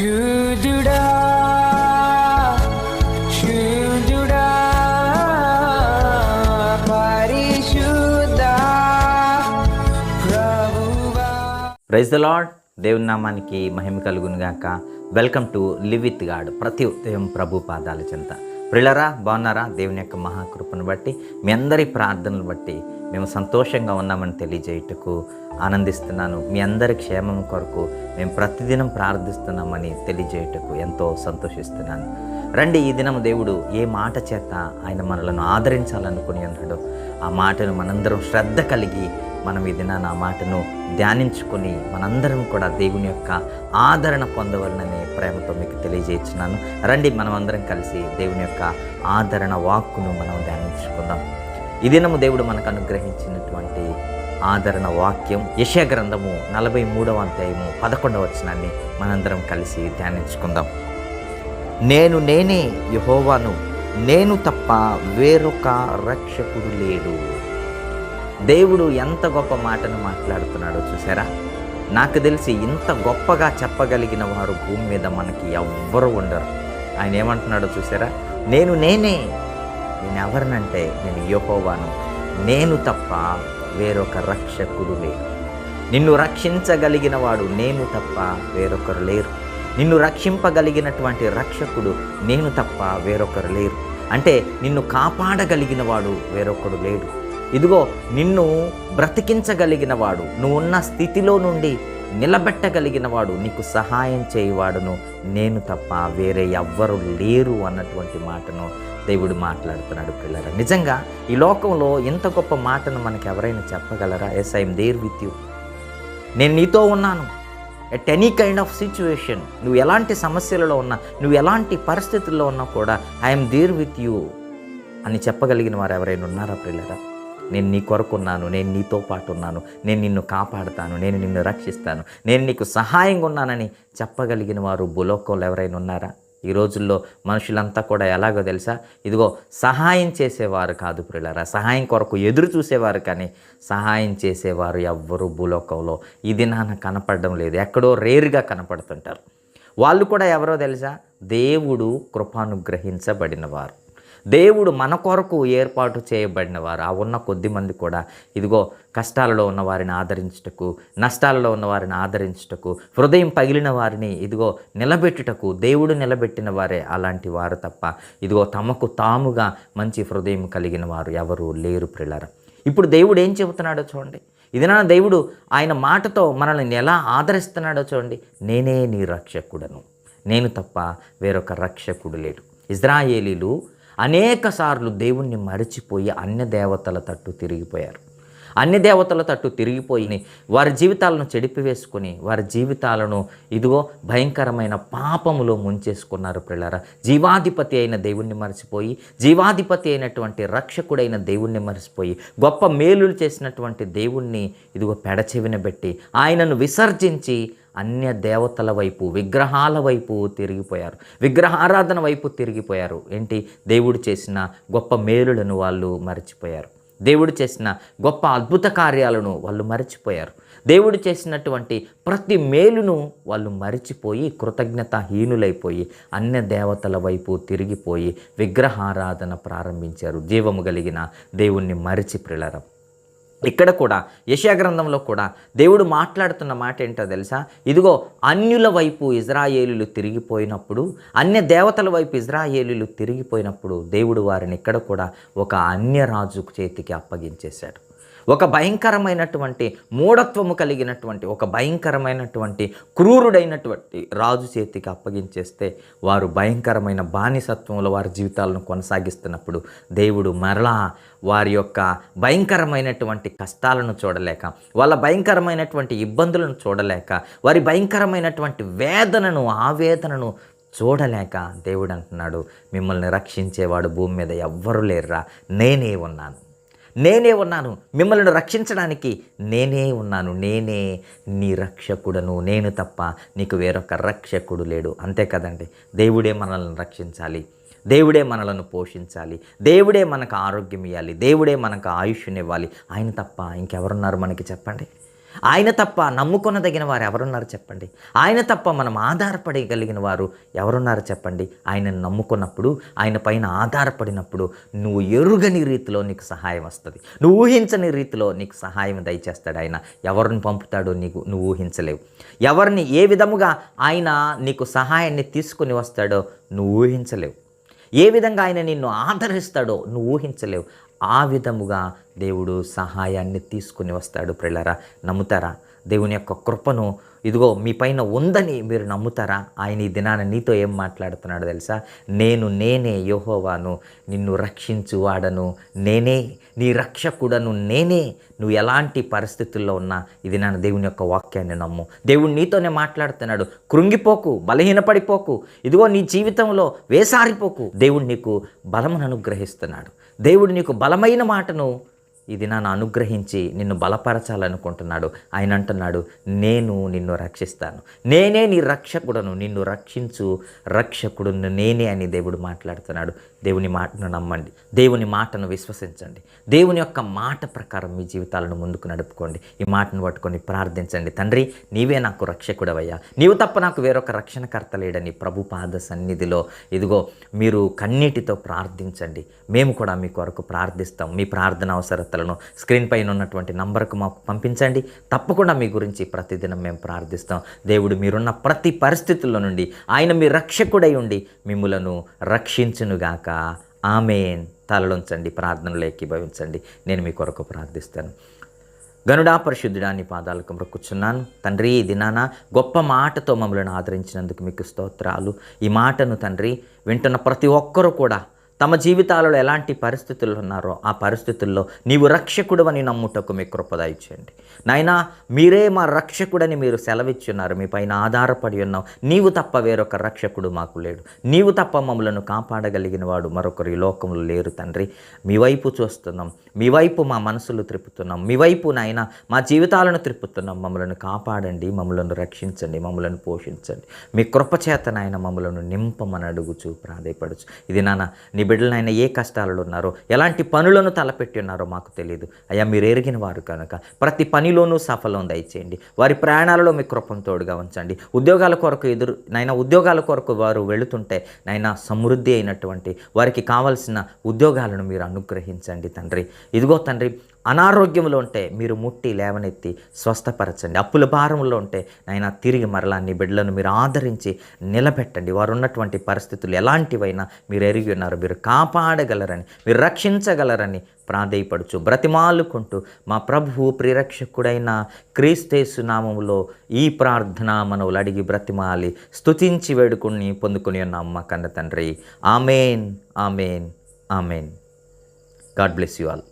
శూదుడా శూదుడా పరిశుద్ధ ప్రభువా. Praise the lord దేవుని నామానికి మహిమ కలుగును గాక welcome to live with God. ప్రతి ఉదయం ప్రభు పాదాల చెంత. ప్రిలరా బాగున్నారా? దేవుని యొక్క మహాకృపను బట్టి మీ అందరి ప్రార్థనలు బట్టి మేము సంతోషంగా ఉన్నామని తెలియజేయుటకు ఆనందిస్తున్నాను. మీ అందరి క్షేమం కొరకు మేము ప్రతిదినం ప్రార్థిస్తున్నామని తెలియజేయుటకు ఎంతో సంతోషిస్తున్నాను. రండి ఈ దినం దేవుడు ఏ మాట చేత ఆయన మనలను ఆదరించాలనుకుని ఉన్నాడో ఆ మాటను మనందరం శ్రద్ధ కలిగి మనం ఈ దినాన ఆ మాటను ధ్యానించుకొని మనందరం కూడా దేవుని యొక్క ఆదరణ పొందవలనని ప్రేమతో మీకు తెలియజేస్తున్నాను. రండి మనం అందరం కలిసి దేవుని యొక్క ఆదరణ వాక్కును మనం ధ్యానించుకుందాం. ఈ దినము దేవుడు మనకు అనుగ్రహించినటువంటి ఆదరణ వాక్యం యశా గ్రంథము నలభై మూడవ అధ్యాయము పదకొండవ వచనాన్ని మనందరం కలిసి ధ్యానించుకుందాం. నేను నేనే యహోవాను నేను తప్ప వేరొక రక్షకుడు లేడు. దేవుడు ఎంత గొప్ప మాటను మాట్లాడుతున్నాడో చూసారా? నాకు తెలిసి ఇంత గొప్పగా చెప్పగలిగిన వారు భూమి మీద మనకి ఎవ్వరు ఉండరు. ఆయన ఏమంటున్నాడో చూసారా? నేను నేనే. నేను ఎవరినంటే నేను యహోవాను. నేను తప్ప వేరొక రక్షకుడు లేరు. నిన్ను రక్షించగలిగిన వాడు నేను తప్ప వేరొకరు లేరు. నిన్ను రక్షింపగలిగినటువంటి రక్షకుడు నేను తప్ప వేరొకరు లేరు. అంటే నిన్ను కాపాడగలిగిన వాడు వేరొకడు లేడు. ఇదిగో నిన్ను బ్రతికించగలిగిన వాడు నువ్వు ఉన్న స్థితిలో నుండి నిలబెట్టగలిగిన వాడు నీకు సహాయం చేయవాడును. నేను తప్ప వేరే ఎవ్వరు లేరు అన్నటువంటి మాటను దేవుడు మాట్లాడుతున్నాడు పిల్లరా. నిజంగా ఈ లోకంలో ఇంత గొప్ప మాటను మనకు ఎవరైనా చెప్పగలరా? Yes I'm there with you నేను నీతో ఉన్నాను. At any kind of situation నువ్వు ఎలాంటి సమస్యలలో ఉన్నా నువ్వు ఎలాంటి పరిస్థితుల్లో ఉన్నా కూడా ఐఎమ్ దేర్ విత్ యూ అని చెప్పగలిగిన వారు ఎవరైనా ఉన్నారా పిల్లరా? నేను నీ కొరకున్నాను నేను నీతో పాటు ఉన్నాను నేను నిన్ను కాపాడుతాను నేను నిన్ను రక్షిస్తాను నేను నీకు సహాయంగా ఉన్నానని చెప్పగలిగిన వారు భూలోకంలో ఎవరైనా ఉన్నారా? ఈ రోజుల్లో మనుషులంతా కూడా ఎలాగో తెలుసా? ఇదిగో సహాయం చేసేవారు కాదు ప్రియులరా సహాయం కొరకు ఎదురు చూసేవారు కానీ సహాయం చేసేవారు ఎవ్వరూ భూలోకంలో ఇది నాన్న కనపడడం లేదు ఎక్కడో రేరుగా కనపడుతుంటారు. వాళ్ళు కూడా ఎవరో తెలుసా? దేవుడు కృపానుగ్రహించబడినవారు. దేవుడు మన కొరకు ఏర్పాటు చేయబడిన వారు ఆ ఉన్న కొద్ది మంది కూడా ఇదిగో కష్టాలలో ఉన్న వారిని ఆదరించుటకు నష్టాలలో ఉన్న వారిని ఆదరించుటకు హృదయం పగిలిన వారిని ఇదిగో నిలబెట్టుటకు దేవుడు నిలబెట్టిన వారే అలాంటి వారు తప్ప ఇదిగో తమకు తాముగా మంచి హృదయం కలిగిన వారు ఎవరు లేరు ప్రిలర. ఇప్పుడు దేవుడు ఏం చెబుతున్నాడో చూడండి. ఇది నా దేవుడు ఆయన మాటతో మనల్ని ఎలా ఆదరిస్తున్నాడో చూడండి. నేనే నీ రక్షకుడను. నేను తప్ప వేరొక రక్షకుడు లేడు. ఇజ్రాయేలీలు అనేక సార్లు దేవుణ్ణి మరచిపోయి అన్య దేవతల తట్టు తిరిగిపోయారు. అన్ని దేవతల తట్టు తిరిగిపోయి వారి జీవితాలను చెడిపివేసుకొని వారి జీవితాలను ఇదిగో భయంకరమైన పాపములో ముంచేసుకున్నారు పిల్లరా. జీవాధిపతి అయిన దేవుణ్ణి మరచిపోయి జీవాధిపతి అయినటువంటి రక్షకుడైన దేవుణ్ణి మరచిపోయి గొప్ప మేలులు చేసినటువంటి దేవుణ్ణి ఇదిగో పెడచెవిన పెట్టి ఆయనను విసర్జించి అన్య దేవతల వైపు విగ్రహాల వైపు తిరిగిపోయారు. విగ్రహారాధన వైపు తిరిగిపోయారు. ఏంటి? దేవుడు చేసిన గొప్ప మేలులను వాళ్ళు మర్చిపోయారు. దేవుడు చేసిన గొప్ప అద్భుత కార్యాలను వాళ్ళు మరచిపోయారు. దేవుడు చేసినటువంటి ప్రతి మేలును వాళ్ళు మరిచిపోయి కృతజ్ఞతాహీనులైపోయి అన్య దేవతల వైపు తిరిగిపోయి విగ్రహారాధన ప్రారంభించారు. జీవము కలిగిన దేవుణ్ణి మరిచి ప్రిలరం ఇక్కడ కూడా యశాగ్రంథంలో కూడా దేవుడు మాట్లాడుతున్న మాట ఏంటో తెలుసా? ఇదిగో అన్యుల వైపు ఇజ్రాయేలులు తిరిగిపోయినప్పుడు అన్య దేవతల వైపు ఇజ్రాయేలులు తిరిగిపోయినప్పుడు దేవుడు వారిని ఇక్కడ కూడా ఒక అన్యరాజు చేతికి అప్పగించేశాడు. ఒక భయంకరమైనటువంటి మూఢత్వము కలిగినటువంటి ఒక భయంకరమైనటువంటి క్రూరుడైనటువంటి రాజు చేతికి అప్పగించేస్తే వారు భయంకరమైన బానిసత్వంలో వారి జీవితాలను కొనసాగిస్తున్నప్పుడు దేవుడు మరలా వారి యొక్క భయంకరమైనటువంటి కష్టాలను చూడలేక వాళ్ళ భయంకరమైనటువంటి ఇబ్బందులను చూడలేక వారి భయంకరమైనటువంటి వేదనను ఆవేదనను చూడలేక దేవుడు అంటున్నాడు మిమ్మల్ని రక్షించేవాడు భూమి మీద ఎవ్వరు లేరురా నేనే ఉన్నాను. నేనే ఉన్నాను. మిమ్మల్ని రక్షించడానికి నేనే ఉన్నాను. నేనే నీ రక్షకుడను. నేను తప్ప నీకు వేరొక రక్షకుడు లేడు. అంతే కదండి. దేవుడే మనల్ని రక్షించాలి. దేవుడే మనలను పోషించాలి. దేవుడే మనకు ఆరోగ్యం ఇవ్వాలి దేవుడే మనకు ఆయుష్నివ్వాలి ఆయన తప్ప ఇంకెవరున్నారు మనకి చెప్పండి? ఆయన తప్ప నమ్ముకొనదగిన వారు ఎవరున్నారు చెప్పండి? ఆయన తప్ప మనం ఆధారపడగలిగిన వారు ఎవరున్నారు చెప్పండి? ఆయనను నమ్ముకున్నప్పుడు ఆయన పైన ఆధారపడినప్పుడు నువ్వు ఎరుగని రీతిలో నీకు సహాయం వస్తుంది. నువ్వు ఊహించని రీతిలో నీకు సహాయం దయచేస్తాడు ఆయన. ఎవరిని పంపుతాడో నీకు నువ్వు ఊహించలేవు. ఎవరిని ఏ విధముగా ఆయన నీకు సహాయాన్ని తీసుకుని వస్తాడో నువ్వు ఊహించలేవు. ఏ విధంగా ఆయన నిన్ను ఆదరిస్తాడో నువ్వు ఊహించలేవు. ఆ విధముగా దేవుడు సహాయాన్ని తీసుకుని వస్తాడు ప్రిల్లరా. నమ్ముతారా? దేవుని యొక్క కృపను ఇదిగో మీ పైన ఉందని మీరు నమ్ముతారా? ఆయన ఈ దినాన నీతో ఏం మాట్లాడుతున్నాడు తెలుసా? నేను నేనే యోహోవాను నిన్ను రక్షించువాడను నేనే నీ రక్షకుడను నేనే నువ్వు ఎలాంటి పరిస్థితుల్లో ఉన్నా ఇది నా దేవుని యొక్క వాక్యాన్ని నమ్ము. దేవుడు నీతోనే మాట్లాడుతున్నాడు. కృంగిపోకు బలహీనపడిపోకు. ఇదిగో నీ జీవితంలో వేసారిపోకు. దేవుడు నీకు బలమును అనుగ్రహిస్తున్నాడు. దేవుడు నీకు బలమైన మాటను ఇది నన్ను అనుగ్రహించి నిన్ను బలపరచాలనుకుంటున్నాడు. ఆయన అంటున్నాడు నేను నిన్ను రక్షిస్తాను. నేనే నీ రక్షకుడను. నిన్ను రక్షించు రక్షకుడును నేనే అని దేవుడు మాట్లాడుతున్నాడు. దేవుని మాటను నమ్మండి. దేవుని మాటను విశ్వసించండి. దేవుని యొక్క మాట ప్రకారం మీ జీవితాలను ముందుకు నడుపుకోండి. ఈ మాటను పట్టుకొని ప్రార్థించండి. తండ్రి నీవే నాకు రక్షకుడవయ్యా. నీవు తప్ప నాకు వేరొక రక్షణకర్త లేడని ప్రభు పాద సన్నిధిలో ఇదిగో మీరు కన్నీటితో ప్రార్థించండి. మేము కూడా మీ కొరకు ప్రార్థిస్తాం. మీ ప్రార్థన అవసరతలను స్క్రీన్ పైన ఉన్నటువంటి నంబర్కు మాకు పంపించండి. తప్పకుండా మీ గురించి ప్రతిదినం మేము ప్రార్థిస్తాం. దేవుడు మీరున్న ప్రతి పరిస్థితుల్లో నుండి ఆయన మీ రక్షకుడై ఉండి మిమ్ములను రక్షించునుగాక. ఆమెన్. తలలుంచండి ప్రార్థనలు ఏకీభవించండి. నేను మీ కొరకు ప్రార్థిస్తాను. గనుడా పరిశుద్ధుడా నీ పాదాలకు మొక్కుచున్నాను తండ్రి ఈ దినాన గొప్ప మాటతో మమ్మల్ని ఆదరించినందుకు మీకు స్తోత్రాలు. ఈ మాటను తండ్రి వింటున్న ప్రతి ఒక్కరూ కూడా తమ జీవితాలలో ఎలాంటి పరిస్థితులు ఉన్నారో ఆ పరిస్థితుల్లో నీవు రక్షకుడవని నమ్ముటకు మీ కృప దయచేయండి. నాయనా మీరే మా రక్షకుడని మీరు సెలవిచ్చున్నారు. మీ పైన ఆధారపడి ఉన్నాం నీవు తప్ప వేరొక రక్షకుడు మాకు లేడు. నీవు తప్ప మమ్మలను కాపాడగలిగిన వాడు మరొకరు ఈ లోకంలో లేరు తండ్రి. మీ వైపు చూస్తున్నాం. మీ వైపు మా మనసులు త్రిప్పుతున్నాం. మీ వైపు నాయన మా జీవితాలను త్రిప్పుతున్నాం. మమ్మలను కాపాడండి. మమ్మలను రక్షించండి. మమ్మలను పోషించండి. మీ కృపచేత నాయన మమ్మలను నింపమని అడుగుచు ప్రాధేయపడచ్చు. ఇది నాన్న నీ బిడ్డలైన ఏ కష్టాలలో ఉన్నారో ఎలాంటి పనులను తలపెట్టి ఉన్నారో మాకు తెలియదు అయ్యా మీరు ఎరిగిన వారు కనుక ప్రతి పనిలోనూ సఫలం దయచేయండి. వారి ప్రయాణాలలో మీ కృపం తోడుగా ఉంచండి. ఉద్యోగాల కొరకు ఎదురు నైనా ఉద్యోగాల కొరకు వారు వెళుతుంటే నైనా సమృద్ధి అయినటువంటి వారికి కావలసిన ఉద్యోగాలను మీరు అనుగ్రహించండి తండ్రి. ఇదిగో తండ్రి అనారోగ్యంలో ఉంటే మీరు ముట్టి లేవనెత్తి స్వస్థపరచండి. అప్పుల భారంలో ఉంటే నాయన తిరిగి మరలా నీ బిడ్డలను మీరు ఆదరించి నిలబెట్టండి. వారు ఉన్నటువంటి పరిస్థితులు ఎలాంటివైనా మీరు ఎరిగి ఉన్నారు. మీరు కాపాడగలరని మీరు రక్షించగలరని ప్రాధేయపడుచు బ్రతిమాలుకుంటూ మా ప్రభువు ప్రిరక్షకుడైన క్రీస్తేసు నామములో ఈ ప్రార్థన మనవులు అడిగి బ్రతిమాలి స్తుతించి వేడుకుని పొందుకుని ఉన్న అమ్మ కన్న తండ్రి. Amen amen amen. God bless you all.